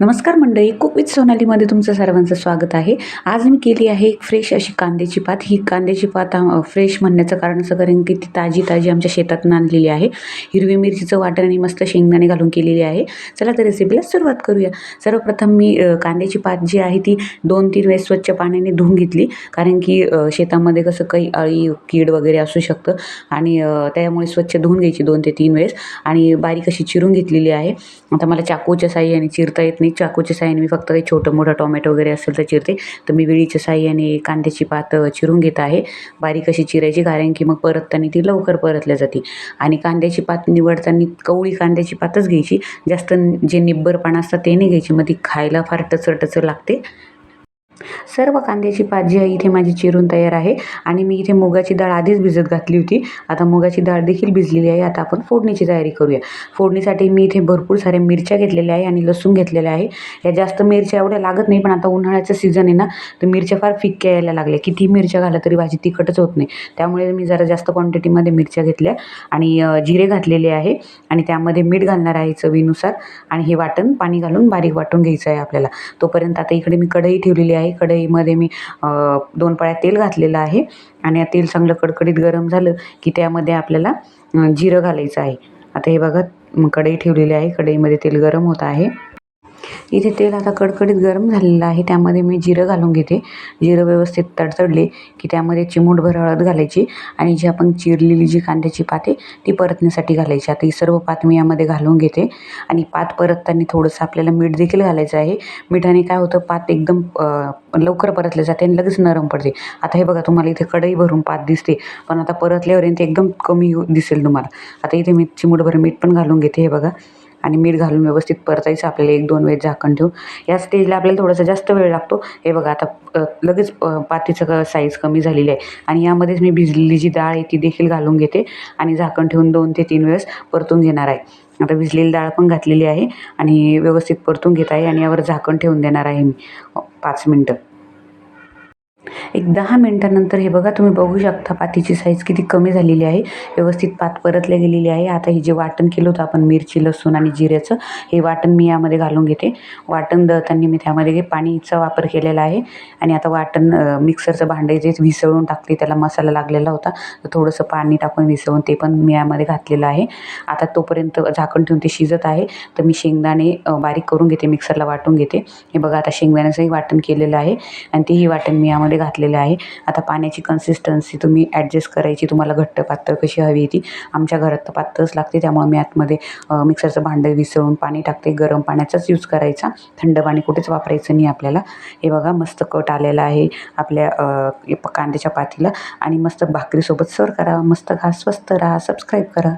नमस्कार मंडळी cook with सोनालीमध्ये तुमचं सर्वांचं स्वागत आहे. आज मी केली आहे एक फ्रेश अशी कांद्याची पात. ही कांद्याची पात फ्रेश म्हणण्याचं कारण असं कारण की ती ताजी ताजी आमच्या शेतातून आणलेली आहे. हिरवी मिरचीचं वाटण आणि मस्त शेंगदाणे घालून केलेली आहे. चला तर रेसिपीला सुरुवात करूया. सर्वप्रथम मी कांद्याची पात जी आहे ती दोन तीन वेळेस स्वच्छ पाण्याने धुवून घेतली. कारण की शेतामध्ये कसं काही अळी कीड वगैरे असू शकतं. आणि त्यामुळे स्वच्छ धुवून घ्यायची दोन ते तीन वेळेस. आणि बारीक अशी चिरून घेतलेली आहे. आता मला चाकूच्या साह्याने चिरता येत नाही. चाकूच्या साह्याने मी फक्त काही छोटं मोठं टोमॅटो वगैरे असेल तर चिरते. तर मी विळीच्या साह्याने कांद्याची पात चिरून घेत आहे. बारीक अशी चिरायची कारण की मग परतताना ती लवकर परतल्या जाते. आणि कांद्याची पात निवडताना कवळी कांद्याची पातच घ्यायची. जास्त जे निब्बरपणा असतात ते नाही घ्यायची. मग ती खायला फार टचर टचर लागते. सर्व कांद्याची भाजी आहे. इथे माझी चिरून तयार आहे. आणि मी इथे मुगाची डाळ आधीच भिजत घातली होती. आता मुगाची डाळ देखील भिजलेली आहे. आता आपण फोडणीची तयारी करूया. फोडणीसाठी मी इथे भरपूर साऱ्या मिरच्या घेतलेल्या आहे आणि लसूण घेतलेल्या आहे. या जास्त मिरच्या एवढ्या लागत नाही पण आता उन्हाळ्याचं सीझन आहे ना तर मिरच्या फार फिक्क्या यायला लागल्या. किती मिरच्या घाला तरी भाजी तिखटच होत नाही. त्यामुळे मी जरा जास्त क्वांटिटीमध्ये मिरच्या घेतल्या आणि जिरे घातलेले आहे. आणि त्यामध्ये मीठ घालणार आहे चवीनुसार. आणि हे वाटण पाणी घालून बारीक वाटून घ्यायचं आहे आपल्याला. तोपर्यंत आता इकडे मी कढई ठेवलेली आहे. कढईमध्ये मी अ, दोन पळ्या तेल घातलेलं आहे. आणि तेल चांगलं कडकडीत गरम झालं की त्यामध्ये आपल्याला जिरं घालायचं आहे. आता हे बघा कढई ठेवलेली आहे. कढईमध्ये तेल गरम होत आहे. इथे तेल आता कडकडीत गरम झालेलं आहे. त्यामध्ये मी जिरं घालून घेते. जिरं व्यवस्थित तडतडले की त्यामध्ये चिमूटभर हळद घालायची आणि जी आपण चिरलेली जी कांद्याची पात आहे ती परतण्यासाठी घालायची. आता ही सर्व पात मी यामध्ये घालून घेते. आणि पात परतताना थोडंसं आपल्याला मीठ देखील घालायचं आहे. मिठाने काय होतं पात एकदम लवकर परतले जाते आणि लगेच नरम पडते. आता हे बघा तुम्हाला इथे कढई भरून पात दिसते. पण आता परतल्यावर ते एकदम कमी दिसेल तुम्हाला. आता इथे मी चिमूटभर मीठ पण घालून घेते हे बघा. आणि मीठ घालून व्यवस्थित परतायचं आपल्याला एक दोन वेळ झाकण ठेवून. या स्टेजला आपल्याला थोडासा जास्त वेळ लागतो. हे बघा आता लगेच अ, पातीचं साईज कमी झालेली आहे. आणि यामध्येच मी भिजलेली जी डाळ आहे ती देखील घालून घेते आणि झाकण ठेवून दोन ते तीन वेळेस परतून घेणार आहे. आता भिजलेली डाळ पण घातलेली आहे आणि व्यवस्थित परतून घेत आहे आणि यावर झाकण ठेवून देणार आहे मी पाच मिनटं. एक दहा मिनटानंतर हे बघा तुम्ही बघू शकता पातीची साईज किती कमी झालेली आहे. व्यवस्थित पात परतल्या गेलेली आहे. आता हे जे वाटण केलं होतं आपण मिरची लसूण आणि जिऱ्याचं हे वाटण मी यामध्ये घालून घेते. वाटण दळताना मी त्यामध्ये पाणीचा वापर केलेला आहे. आणि आता वाटण मिक्सरचं भांडे जे विसळून टाकले त्याला मसाला लागलेला होता. तर थोडंसं पाणी टाकून विसळून ते पण मी यामध्ये घातलेलं आहे. आता तोपर्यंत झाकण ठेवून ते शिजत आहे. तर मी शेंगदाणे बारीक करून घेते मिक्सरला वाटून घेते. हे बघा आता शेंगदाण्याचंही वाटण केलेलं आहे. आणि तेही वाटण मी यामध्ये घातलेलं आहे. आता पाण्याची कन्सिस्टन्सी तुम्ही ॲडजस्ट करायची तुम्हाला घट्ट पातळ कशी हवी आहे ती. आमच्या घरात तर पातळच लागते त्यामुळे मी आतमध्ये मिक्सरचं भांडं विसळून पाणी टाकते. गरम पाण्याचाच यूज करायचा. थंड पाणी कुठेच वापरायचं नाही आपल्याला. हे बघा मस्त कट आलेला आहे आपल्या कांद्याच्या पातीला. आणि मस्त भाकरीसोबत सर्व करा. मस्त घास स्वस्त राहा. सबस्क्राईब करा.